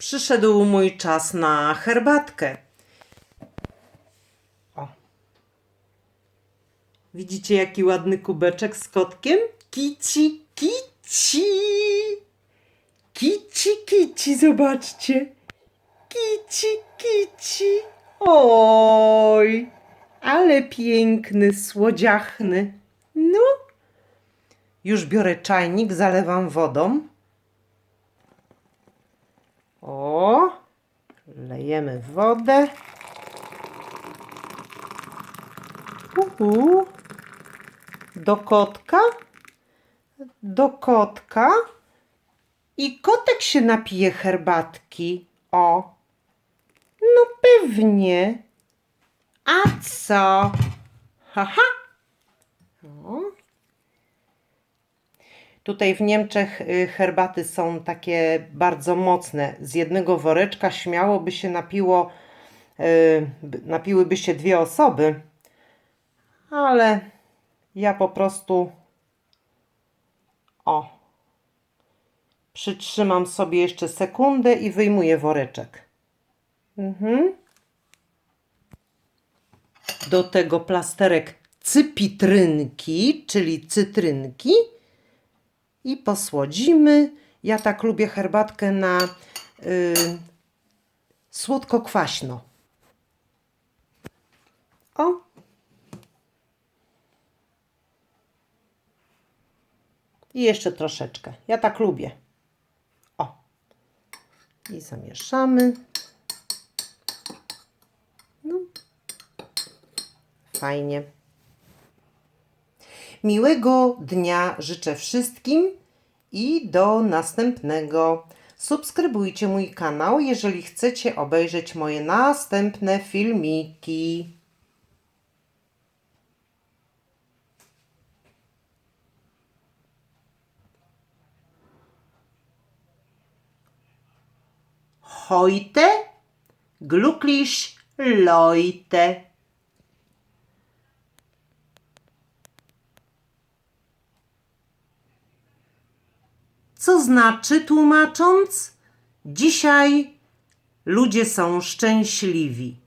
Przyszedł mój czas na herbatkę. O. Widzicie, jaki ładny kubeczek z kotkiem? Kici, kici. Kici, kici, zobaczcie. Kici, kici. Oj, ale piękny, słodziachny. No. Już biorę czajnik, zalewam wodą. O, lejemy wodę. Uhu. Do kotka. Do kotka. I kotek się napije herbatki. O. No pewnie. A co? Haha. Tutaj w Niemczech y, herbaty są takie bardzo mocne. Z jednego woreczka śmiało by się napiło, y, napiłyby się dwie osoby. Ale ja po prostu o przytrzymam sobie jeszcze sekundę i wyjmuję woreczek. Mhm. Do tego plasterek cypitrynki, czyli cytrynki i posłodzimy. Ja tak lubię herbatkę na y, słodko-kwaśno. O. I jeszcze troszeczkę. Ja tak lubię. O. I zamieszamy. No. Fajnie. Miłego dnia życzę wszystkim i do następnego. Subskrybujcie mój kanał, jeżeli chcecie obejrzeć moje następne filmiki. Heute glücklich Leute. Co znaczy, tłumacząc, dzisiaj ludzie są szczęśliwi.